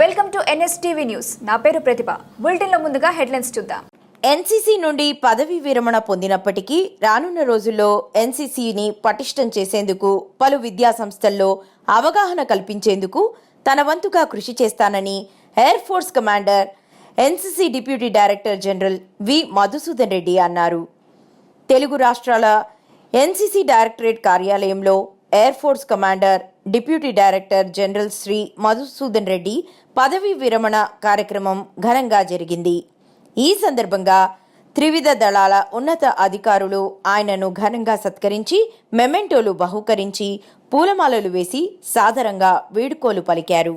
Welcome to NSTV news. నా పేరు ప్రతిభ. బులెటిన్లో ముందుగా హెడ్లైన్స్ చూద్దాం. ఎన్సీసీ నుండి పదవీ విరమణ పొందినప్పటికీ రానున్న రోజుల్లో ఎన్సీసీని పటిష్టం చేసేందుకు పలు విద్యా సంస్థల్లో అవగాహన కల్పించేందుకు తన వంతుగా కృషి చేస్తానని air force commander NCC deputy director general V. Madhusudan Reddy అన్నారు. తెలుగు రాష్ట్రాల ఎన్సీసీ డైరెక్టరేట్ కార్యాలయంలో air force commander deputy director general Shri Madhusudan Reddy పదవీ విరమణ కార్యక్రమం ఘనంగా జరిగింది. ఈ సందర్భంగా త్రివిధ దళాల ఉన్నత అధికారులు ఆయనను ఘనంగా సత్కరించి మెమెంటోలు బహుకరించి పూలమాలలు వేసి సాదరంగా వీడుకోలు పలికారు.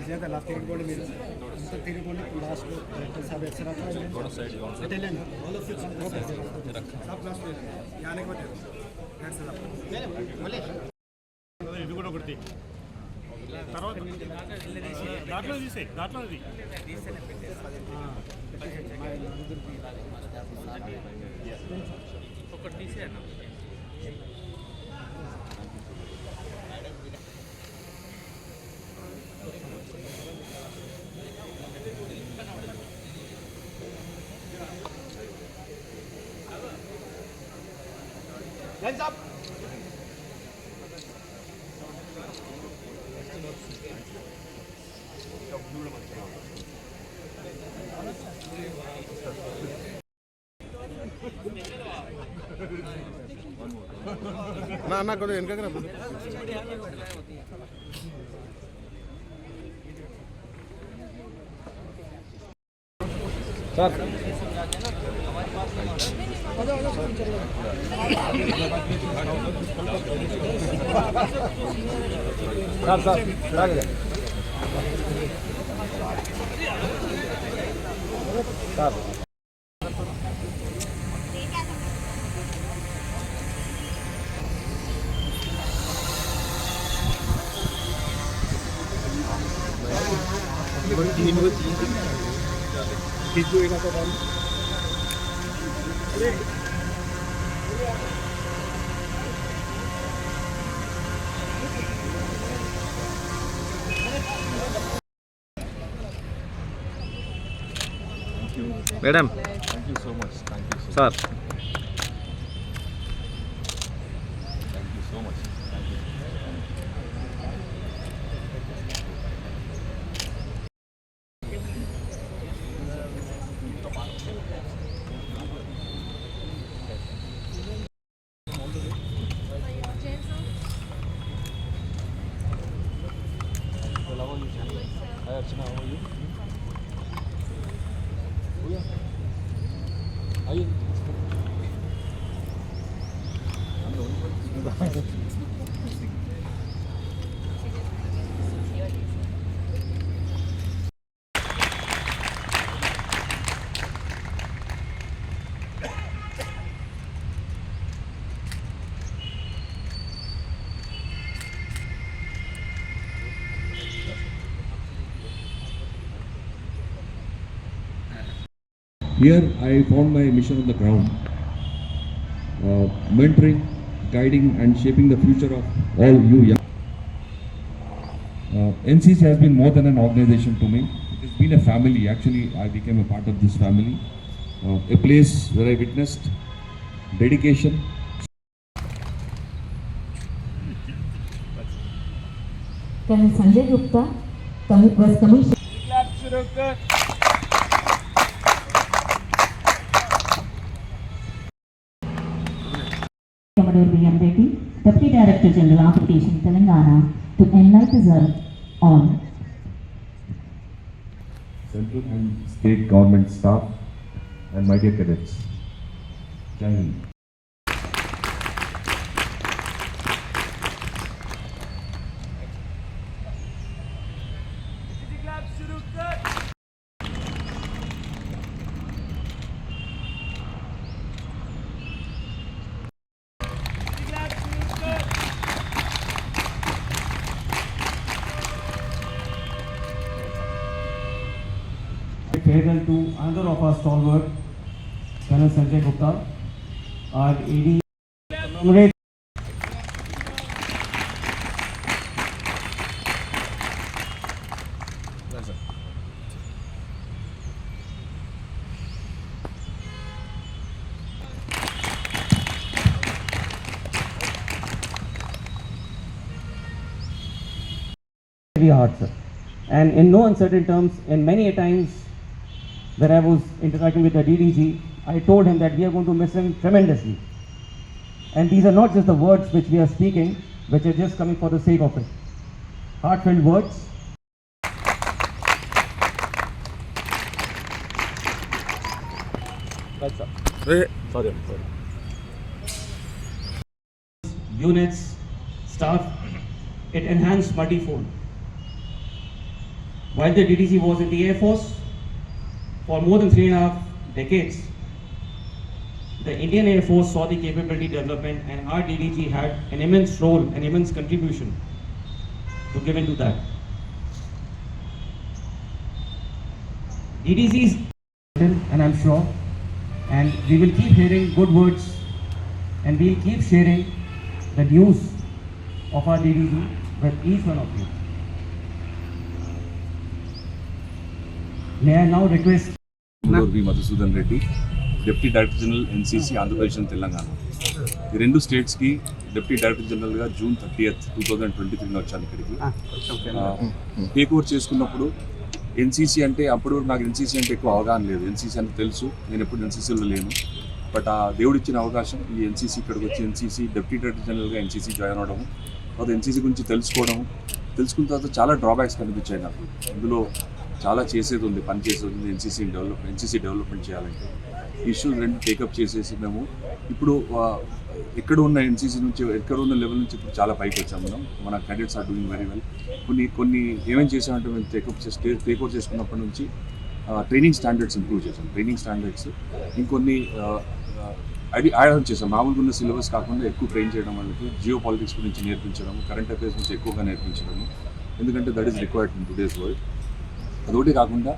అదే లాస్ట్ తిరిగిపోండి మీరు తిరిగిపోండి లాస్ట్ డైరెక్టర్ సాబ్ ఎక్సరా ఇది కూడా ఒకటి తర్వాత దాంట్లో తీసే దాంట్లో అది ఒకటి తీసే అన్న hands up. నా అన్న కొద్దిగా వెనకకి రా. Madam sir. Madam, thank you so much. Thank you, so. Much. 可以。Here I found my mission on the ground, uh, mentoring, guiding and shaping the future of all you young. Uh, NCC has been more than an organization to me. It has been a family. Actually, I became a part of this family. Uh, a place where I witnessed dedication, Colonel Sanjay Gupta commi- was commissioned Director General Occupation Telangana to enlighten us on central and state government staff, and my dear cadets. Jai farewell to another of our stalwart, Colonel Sanjay Gupta, our AD. Commemorate very hard, sir. And in no uncertain terms, in many a times where I was interacting with the DDG, I told him that we are going to miss him tremendously. And these are not just the words which we are speaking, which are just coming for the sake of it. Heartfelt words. Sorry units, staff, it enhanced multifold. While the DDC was in the Air Force for more than three and a half decades, the Indian Air Force saw the capability development and our DDG had an immense role, an immense contribution to give into that. DDC is and I'm sure, and we will keep hearing good words and we'll keep sharing the news of our DDG with each one of you. May I now request Muduru V Madhusudan Reddy deputy director general NCC Andhra Pradesh and Telangana ఈ రెండు స్టేట్స్కి deputy director జనరల్గా June thirtieth two thousand twenty త్రీలో వచ్చాను ఇక్కడికి. Take over చేసుకున్నప్పుడు NCC అంటే అప్పుడు నాకు ఎన్సీసీ అంటే ఎక్కువ అవగాహన లేదు. ఎన్సీసీ అంటే తెలుసు. నేను ఎప్పుడు ఎన్సీసీలో లేను. బట్ ఆ దేవుడిచ్చిన అవకాశం ఈ ఎన్సీసీ ఇక్కడికి వచ్చి ఎన్సీసీ డిప్యూటీ డైరెక్టర్ జనరల్గా ఎన్సీసీ జాయిన్ అవడము తర్వాత ఎన్సీసీ గురించి తెలుసుకోవడం తెలుసుకున్న తర్వాత చాలా డ్రాబ్యాక్స్ కనిపించాయి నాకు. ఇందులో చాలా చేసేది ఉంది పని చేసేది ఉంది ఎన్సీసీ డెవలప్ ఎన్సీసీ డెవలప్మెంట్ చేయాలంటే. ఇష్యూస్ రెండు టేకప్ చేసేసి మేము ఇప్పుడు ఎక్కడ ఉన్న ఎన్సీసీ నుంచి ఎక్కడ ఉన్న లెవెల్ నుంచి ఇప్పుడు చాలా పైకి వచ్చాము మనం. మన candidates are doing very well కొన్ని కొన్ని ఏమేం చేసామంటే మేము టేకప్ చేసి ఓవర్ చేసుకున్నప్పటి నుంచి ట్రైనింగ్ స్టాండర్డ్స్ ఇంప్రూవ్ చేసాం ట్రైనింగ్ స్టాండర్డ్స్ ఇంకొన్ని అది యాడ్ చేసాం మామూలుగా ఉన్న సిలబస్ కాకుండా ఎక్కువ ట్రైన్ చేయడం వాళ్ళకి జియో పాలిటిక్స్ గురించి నేర్పించడం కరెంట్ అఫైర్స్ గురించి ఎక్కువగా నేర్పించడము. ఎందుకంటే that is required in today's world అదొకటి కాకుండా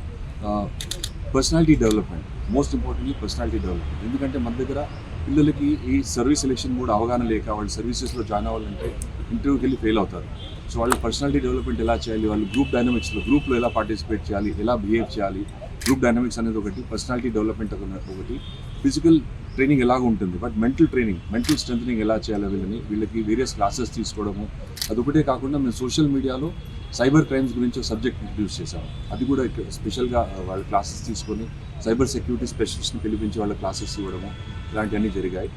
personality development most importantly personality development ఎందుకంటే మన దగ్గర పిల్లలకి ఈ సర్వీస్ సెలెక్షన్ కూడా అవగాహన లేక వాళ్ళు సర్వీసెస్లో జాయిన్ అవ్వాలంటే ఇంటర్వ్యూకి వెళ్ళి ఫెయిల్ అవుతారు. సో వాళ్ళ పర్సనాలిటీ డెవలప్మెంట్ ఎలా చేయాలి? వాళ్ళు గ్రూప్ డైనమిక్స్లో గ్రూప్లో ఎలా పార్టిసిపేట్ చేయాలి? ఎలా బిహేవ్ చేయాలి? గ్రూప్ డైనమిక్స్ అనేది ఒకటి పర్సనాలిటీ డెవలప్మెంట్ ఒకటి. ఫిజికల్ ట్రైనింగ్ ఎలాగ ఉంటుంది but mental training mental strengthening ఎలా చేయాలి వీళ్ళని? వీళ్ళకి వేరియస్ క్లాసెస్ తీసుకోవడము. అదొకటే కాకుండా మేము సోషల్ మీడియాలో సైబర్ క్రైమ్స్ గురించి ఒక సబ్జెక్ట్ ఇంట్రడ్యూస్ చేశాము. అది కూడా ఇక్కడ స్పెషల్గా వాళ్ళ క్లాసెస్ తీసుకొని సైబర్ సెక్యూరిటీ స్పెషలిస్ట్ని పిలిపించి వాళ్ళ క్లాసెస్ ఇవ్వడము ఇలాంటివన్నీ జరిగాయి.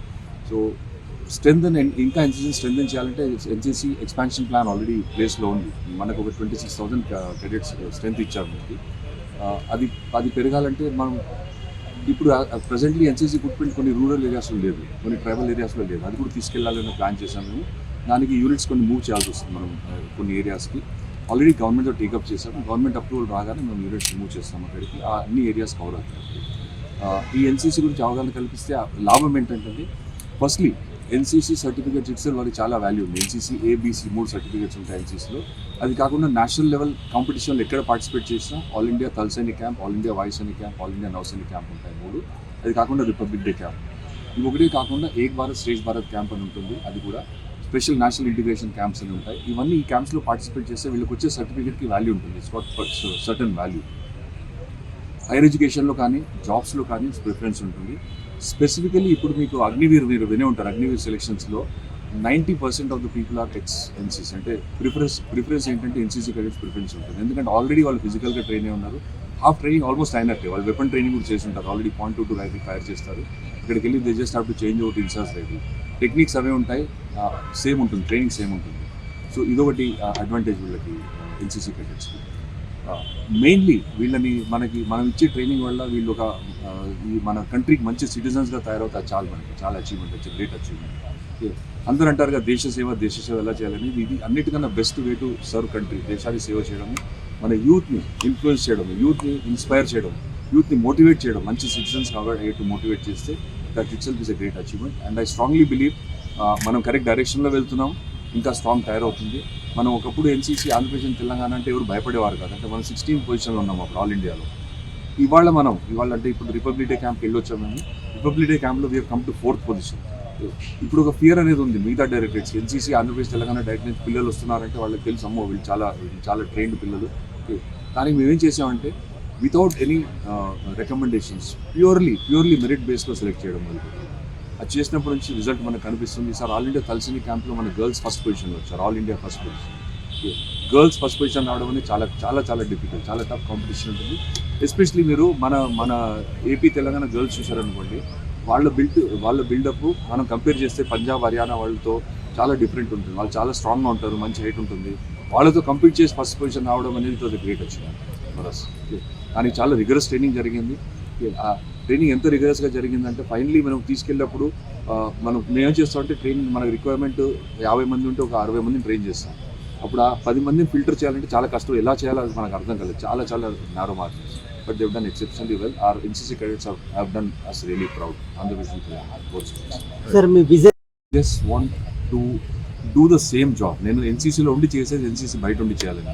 సో స్ట్రెంగ్ ఇంకా ఎన్సీసీ స్ట్రెంగ్ చేయాలంటే ఎన్సీసీ ఎక్స్పాన్షన్ ప్లాన్ ఆల్రెడీ ప్లేస్లో ఉంది. మనకు ఒక twenty six thousand cadets strength ఇచ్చారు మనకి. అది అది పెరగాలంటే మనం ఇప్పుడు ప్రజెంట్లీ ఎన్సీసీ ఫుట్ప్రింట్ కొన్ని రూరల్ ఏరియాస్లో లేదు. కొన్ని ట్రైబల్ ఏరియాస్లో లేదు. అది కూడా తీసుకెళ్ళాలని ప్లాన్ చేశాము. దానికి యూనిట్స్ కొన్ని మూవ్ చేయాల్సి వస్తుంది మనం కొన్ని ఏరియాస్కి. ఆల్రెడీ గవర్నమెంట్తో టేకప్ చేశాము గవర్నమెంట్ అప్రూవల్ రాగానే మేము యూనిట్స్ రిమూవ్ చేస్తాం అక్కడికి. అన్ని ఏరియాస్ కవర్ అవుతాయి ఈ ఎన్సీసీ గురించి అవగాహన కల్పిస్తే లాభం ఏంటంటే ఫస్ట్లీ ఎన్సీసీ సర్టిఫికేట్స్ ఇట్స్ వాళ్ళకి చాలా వాల్యూ ఉంది. ఎన్సీసీ ఏబీసీ మూడు సర్టిఫికేట్స్ ఉంటాయి ఎన్సీసీలో అది కాకుండా నేషనల్ లెవెల్ కాంపిటీషన్లో ఎక్కడ పార్టిసిపేట్ చేసినా all India Thal Sainik camp all India Vayu Sainik camp all India Nau Sainik camp ఉంటాయి మూడు. అది కాకుండా రిపబ్లిక్ డే క్యాంప్ ఇవి ఒకటే కాకుండా ఏక్ భారత్ శ్రేష్ భారత్ క్యాంప్ అని ఉంటుంది. అది కూడా స్పెషల్ నేషనల్ ఇంటిగ్రేషన్ క్యాంప్స్ అని ఉంటాయి. ఇవన్నీ ఈ క్యాంప్స్లో పార్టిసిపేట్ చేస్తే వీళ్ళకి వచ్చే సర్టిఫికేట్కి వాల్యూ ఉంటుంది. స్పాట్ సర్టన్ వాల్యూ హైయర్ ఎడ్యుకేషన్లో కానీ జాబ్స్లో కానీ ప్రిఫరెన్స్ ఉంటుంది. స్పెసిఫికలీ ఇప్పుడు మీకు అగ్నివీర్ మీరు వినే ఉంటారు. Agniveer సెలెక్షన్స్లో ninety percent of the people are ex NCC అంటే ప్రిఫరెన్స్ ప్రిఫరెన్స్ ఏంటంటే ఎన్సీసీ క్యాడెట్స్ ప్రిఫరెన్స్ ఉంటుంది. ఎందుకంటే ఆల్రెడీ వాళ్ళు ఫిజికల్గా ట్రైన్ అయి ఉన్నారు. హాఫ్ ట్రైనింగ్ ఆల్మోస్ట్ అయినట్టే వాళ్ళు వెపన్ ట్రైనింగ్ కూడా చేసి ఉంటారు. Already point two two rifle fire చేస్తారు. ఇక్కడికి వెళ్ళి they just have to change out INSAS rifle techniques అవే ఉంటాయి. సేమ్ ఉంటుంది. ట్రైనింగ్ సేమ్ ఉంటుంది. సో ఇదొకటి అడ్వాంటేజ్ వీళ్ళకి ఎన్సీసీ క్యాడెట్స్కి మెయిన్లీ వీళ్ళని మనకి మనం ఇచ్చే ట్రైనింగ్ వల్ల వీళ్ళు ఒక ఈ మన కంట్రీకి మంచి సిటిజన్స్గా తయారవుతారు చాలా మనకి. చాలా అచీవ్మెంట్ వచ్చి గ్రేట్ అచీవ్మెంట్ అందరూ అంటారు కదా దేశ సేవ దేశ సేవ ఎలా చేయాలని. ఇది అన్నిటికన్నా best way to serve country దేశానికి సేవ చేయడం మన యూత్ని ఇన్ఫ్లుయెన్స్ చేయడం యూత్ని ఇన్స్పైర్ చేయడం యూత్ని మోటివేట్ చేయడం మంచి సిటిజన్స్ కాబట్టి టు మోటివేట్ చేస్తే that itself is a great achievement and I strongly believe మనం కరెక్ట్ డైరెక్షన్లో వెళ్తున్నాం ఇంకా స్ట్రాంగ్ తయారవుతుంది మనం ఒకప్పుడు ఎన్సీసీ ఆంధ్రప్రదేశ్ తెలంగాణ అంటే ఎవరు భయపడేవారు కాదు. అంటే మనం సిక్స్టీన్ పొజిషన్లో ఉన్నాం అప్పుడు ఆల్ ఇండియాలో ఇవాళ మనం ఇవాళ అంటే ఇప్పుడు రిపబ్లిక్ డే క్యాంప్కి వెళ్ళొచ్చాం మేము. రిపబ్లిక్ డే క్యాంప్లో we're come to fourth position ఇప్పుడు ఒక ఫియర్ అనేది ఉంది మిగతా directorates NCC Andhra Pradesh Telangana direct నుంచి పిల్లలు వస్తున్నారంటే వాళ్ళకి తెలుసు అమ్మో వీళ్ళు చాలా చాలా ట్రైన్డ్ పిల్లలు. కానీ మేమేం చేసామంటే without any recommendations purely purely merit బేస్లో సెలెక్ట్ చేయడం వల్ల. అది చేసినప్పటి నుంచి రిజల్ట్ మనకు కనిపిస్తుంది. సార్ ఆల్ ఇండియా తలసిని క్యాంప్లో మన గర్ల్స్ ఫస్ట్ పొజిషన్లో వచ్చారు. All India first position girls first position రావడం అనేది చాలా చాలా చాలా డిఫికల్ట్ చాలా టఫ్ కాంపిటీషన్ ఉంటుంది. ఎస్పెషలీ మీరు మన మన ఏపీ తెలంగాణ గర్ల్స్ చూసారనుకోండి వాళ్ళ బిల్డ్ వాళ్ళ బిల్డప్ మనం కంపేర్ చేస్తే పంజాబ్ హర్యానా వాళ్ళతో చాలా డిఫరెంట్ ఉంటుంది. వాళ్ళు చాలా స్ట్రాంగ్గా ఉంటారు మంచి హైట్ ఉంటుంది. వాళ్ళతో కంపీట్ చేసి ఫస్ట్ పొజిషన్ రావడం అనేది ఇట్ గ్రేట్ వచ్చింది. కానీ చాలా రిగరస్ ట్రైనింగ్ జరిగింది. ఆ ట్రైనింగ్ ఎంత రిగరస్గా జరిగిందంటే ఫైనలీ మనం తీసుకెళ్ళినప్పుడు మనం మేము చేస్తామంటే ట్రైనింగ్ మనకు రిక్వైర్మెంట్ యాభై మంది ఉంటే ఒక అరవై మందిని ట్రైన్ చేస్తాం. అప్పుడు ఆ పది మందిని ఫిల్టర్ చేయాలంటే చాలా కష్టం. ఎలా చేయాలో అది మనకు అర్థం కాలేదు. చాలా చాలా narrow marks but they've done exceptionally well our NCC cadets have done us really proud Andhra Pradesh sir me just want to do the same job నేను ఎన్సీసీలో ఉండి చేసేది ఎన్సీసీ బయట ఉండి చేయాలని.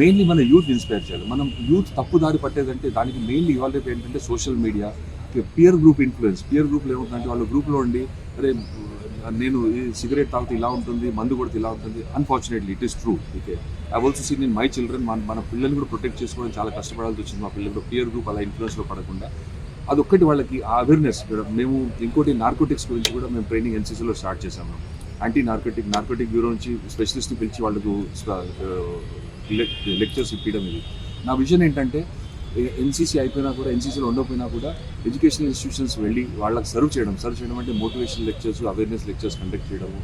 మెయిన్లీ మన యూత్ ఇన్స్పైర్ చేయాలి. మనం యూత్ తప్పు దారి పట్టేదంటే దానికి మెయిన్లీ ఇవాళ రేపు ఏంటంటే social media peer group influence peer గ్రూప్లో ఏమవుతుందంటే వాళ్ళ గ్రూప్లో ఉండి అరే నేను సిగరెట్ తాగితే ఇలా ఉంటుంది మందు కొడితే ఇలా ఉంటుంది. Unfortunately it is true okay I also see నేను మై చిల్డ్రన్ మన మన పిల్లల్ని కూడా ప్రొటెక్ట్ చేసుకోవడం చాలా కష్టపడాల్సి వచ్చింది మా పిల్లలు. పియర్ గ్రూప్ అలా ఇన్ఫ్లుయెన్స్లో పడకుండా. అదొక్కటి వాళ్ళకి ఆ అవేర్నెస్ మేము ఇంకోటి నార్కోటిక్స్ గురించి కూడా మేము ట్రైనింగ్ ఎన్సీసీలో స్టార్ట్ చేసాము యాంటీ నార్కోటిక్ నార్కోటిక్ బ్యూరో నుంచి స్పెషలిస్ట్ని పిలిచి వాళ్ళకు లెక్చర్స్ ఇప్పించడం ఇది. నా విజన్ ఏంటంటే ఎన్సీసీ అయిపోయినా కూడా ఎన్సీసీలో ఉండకపోయినా కూడా ఎడ్యుకేషనల్ ఇన్స్టిట్యూషన్స్ వెళ్ళి వాళ్ళకి సర్వ్ చేయడం. సర్వ్ చేయడం అంటే motivation lectures awareness lectures conduct చేయడము.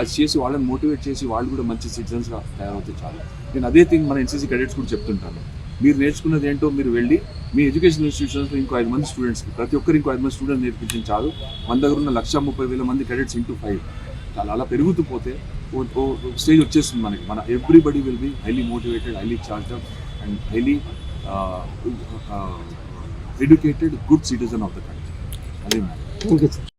అది చేసి వాళ్ళని మోటివేట్ చేసి వాళ్ళు కూడా మంచి సిటిజన్స్గా తయారవుతే చాలు. నేను అదే థింగ్ మన ఎన్సీసీ క్రెడిట్స్ కూడా చెప్తుంటాను. మీరు నేర్చుకున్నది ఏంటో మీరు వెళ్ళి మీ ఎడ్యుకేషన్ ఇన్స్టిట్యూషన్స్లో ఇంకో ఐదు మంది స్టూడెంట్స్కి ప్రతి ఒక్కరు ఇంకో ఐదు మంది స్టూడెంట్ నేర్పించిన చాలు. మన దగ్గర ఉన్న లక్ష ముప్పై వేల మంది క్రెడిట్స్ ఇంటూ ఫైవ్ అలా అలా పెరుగుతూ పోతే ఓ- స్టేజ్ వచ్చేస్తుంది మనకి. మన everybody will be highly motivated highly charge up and highly educated good citizen of the country అదే థ్యాంక్ యూ సార్